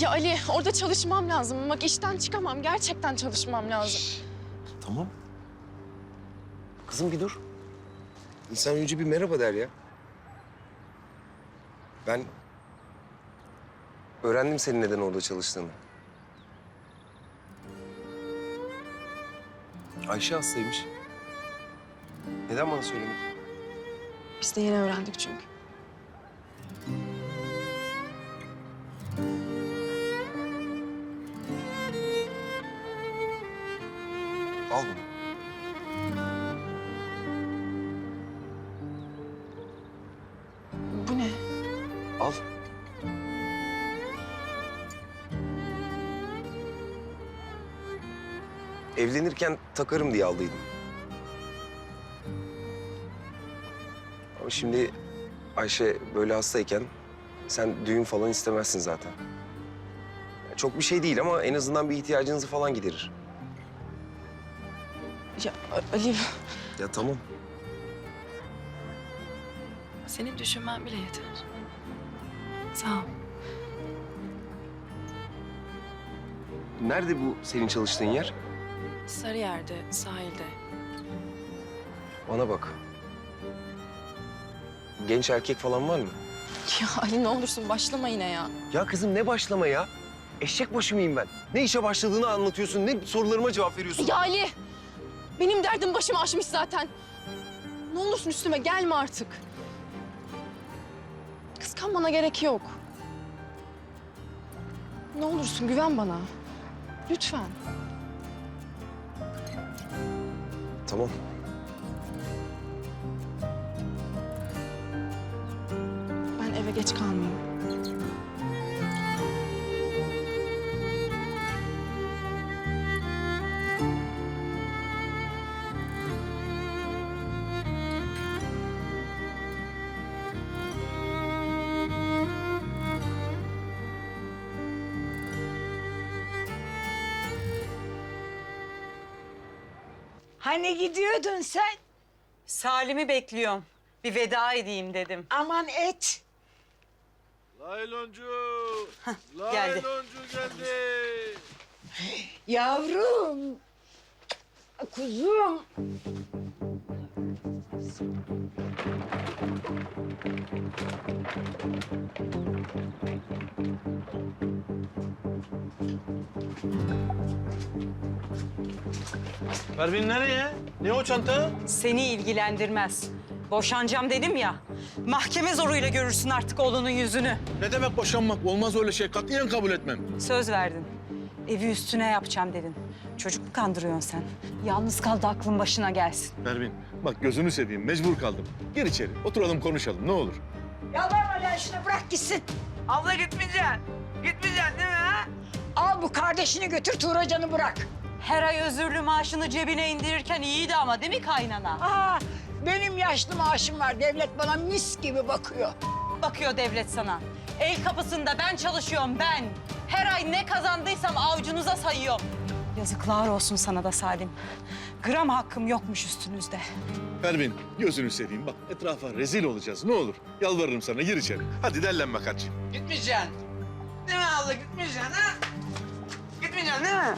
Ya Ali orada çalışmam lazım. Bak işten çıkamam. Gerçekten çalışmam lazım. Tamam. Kızım bir dur. İnsan önce bir merhaba der ya. Ben öğrendim senin neden orada çalıştığını. Ayşe hastaymış. Neden bana söylemedin? Biz de yeni öğrendik çünkü. Evlenirken takarım diye aldıydım. Ama şimdi Ayşe böyle hastayken sen düğün falan istemezsin zaten. Çok bir şey değil ama en azından bir ihtiyacınızı falan giderir. Ya Ali Ya tamam. senin düşünmen bile yeter. Sağ ol. Nerede bu senin çalıştığın yer? Sarıyer'de, sahilde. Bana bak. Genç erkek falan var mı? Ya Ali ne olursun başlama yine ya. Ya kızım ne başlama ya? Eşek başı mıyım ben? Ne işe başladığını anlatıyorsun, ne sorularıma cevap veriyorsun. Ya Ali! Benim derdim başımı aşmış zaten. Ne olursun üstüme gelme artık. Kıskanmana gerek yok. Ne olursun güven bana. Lütfen. Tamam. Ben eve geç kalmayayım. Hani gidiyordun sen? Salim'i bekliyorum. Bir veda edeyim dedim. Aman et. Layloncu! geldi. Layloncu geldi. Yavrum. Kuzum. Pervin nereye? Ne o çanta? Seni ilgilendirmez. Boşanacağım dedim ya. Mahkeme zoruyla görürsün artık oğlunun yüzünü. Ne demek boşanmak? Olmaz öyle şey. Katiyen kabul etmem. Söz verdin. Evi üstüne yapacağım dedin. Çocuk mu kandırıyorsun sen? Yalnız kaldı aklın başına gelsin. Pervin bak gözünü seveyim. Mecbur kaldım. Gir içeri. Oturalım konuşalım ne olur. Yalvarma lan şunu bırak gitsin. Abla gitmeyeceksin. Gitmeyeceksin değil mi ha? Al bu kardeşini götür Tuğracan'ı bırak. Her ay özürlü maaşını cebine indirirken iyiydi ama değil mi kaynana? Aa, benim yaşlı maaşım var. Devlet bana mis gibi bakıyor. Bakıyor devlet sana. El kapısında ben çalışıyorum ben. Her ay ne kazandıysam avucunuza sayıyorum. Yazıklar olsun sana da Salim. Gram hakkım yokmuş üstünüzde. Pervin gözünü seveyim. Bak etrafa rezil olacağız. Ne olur. Yalvarırım sana gir içeri. Hadi dellenme kaç. Gitmeyeceksin. Değil mi abla gitmeyeceksin ha? Gitmeyeceksin değil mi?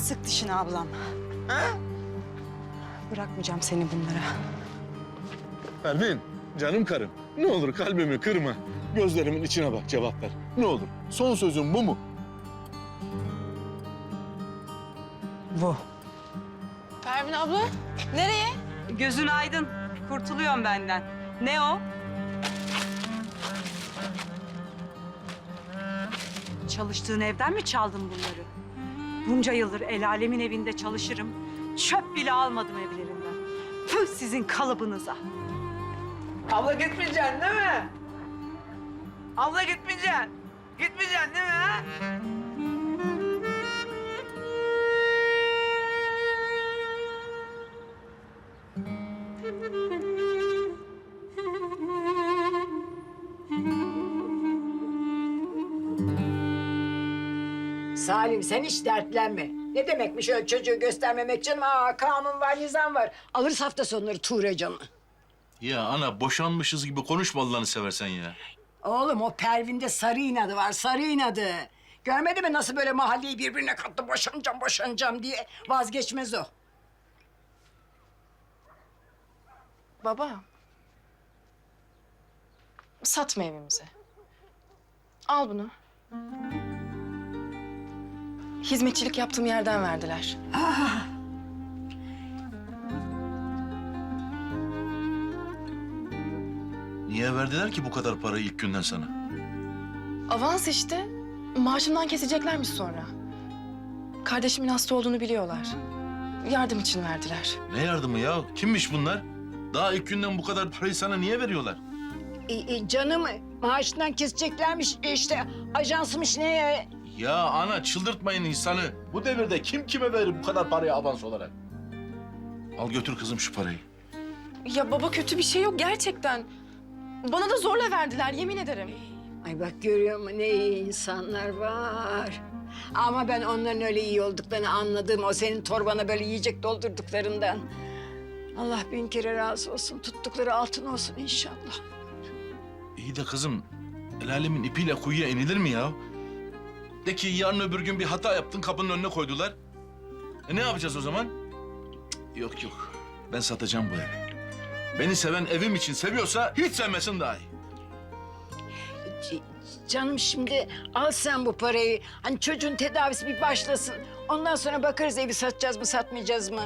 Sık dişini ablam. Ha? Bırakmayacağım seni bunlara. Pervin canım karım. Ne olur kalbimi kırma. Gözlerimin içine bak cevap ver. Ne olur. Son sözün bu mu? Bu. Pervin abla nereye? Gözün aydın. Kurtuluyorum benden. Ne o? Çalıştığın evden mi çaldın bunları? Bunca yıldır el alemin evinde çalışırım. Çöp bile almadım evlerinden. Tüh sizin kalıbınıza. Abla gitmeyeceksin değil mi? Abla gitmeyeceksin. Gitmeyeceksin değil mi ha? Salim sen hiç dertlenme. Ne demekmiş öyle çocuğu göstermemek canım? Aa, kanun var, nizam var. Alırız hafta sonları Tuğracan'ı. Ya ana boşanmışız gibi konuşma Allah'ını seversen ya. Oğlum o Pervin'de sarı inadı var, sarı inadı. Görmedi mi nasıl böyle mahalleyi birbirine kattı, boşanacağım, boşanacağım diye vazgeçmez o. Baba. Satma evimizi. Al bunu. Hizmetçilik yaptığım yerden verdiler. Niye verdiler ki bu kadar parayı ilk günden sana? Avans işte. Maaşımdan keseceklermiş sonra. Kardeşimin hasta olduğunu biliyorlar. Yardım için verdiler. Ne yardımı ya? Kimmiş bunlar? Daha ilk günden bu kadar parayı sana niye veriyorlar? E, e, canım maaşından keseceklermiş işte ajansmış ne ya? Ya ana çıldırtmayın insanı. Bu devirde kim kime verir bu kadar parayı avans olarak? Al götür kızım şu parayı. Ya baba kötü bir şey yok gerçekten. Bana da zorla verdiler yemin ederim. Ay bak görüyor musun ne iyi insanlar var. Ama ben onların öyle iyi olduklarını anladım. O senin torbana böyle yiyecek doldurduklarından. Allah bin kere razı olsun. Tuttukları altın olsun inşallah. İyi de kızım el alemin ipiyle kuyuya inilir mi ya? De ki yarın öbür gün bir hata yaptın kapının önüne koydular. E ne yapacağız o zaman? Cık, Yok yok ben satacağım bu evi. Beni seven evim için seviyorsa hiç sevmesin daha iyi. C- Canım şimdi al sen bu parayı. Hani çocuğun tedavisi bir başlasın. Ondan sonra bakarız evi satacağız mı satmayacağız mı?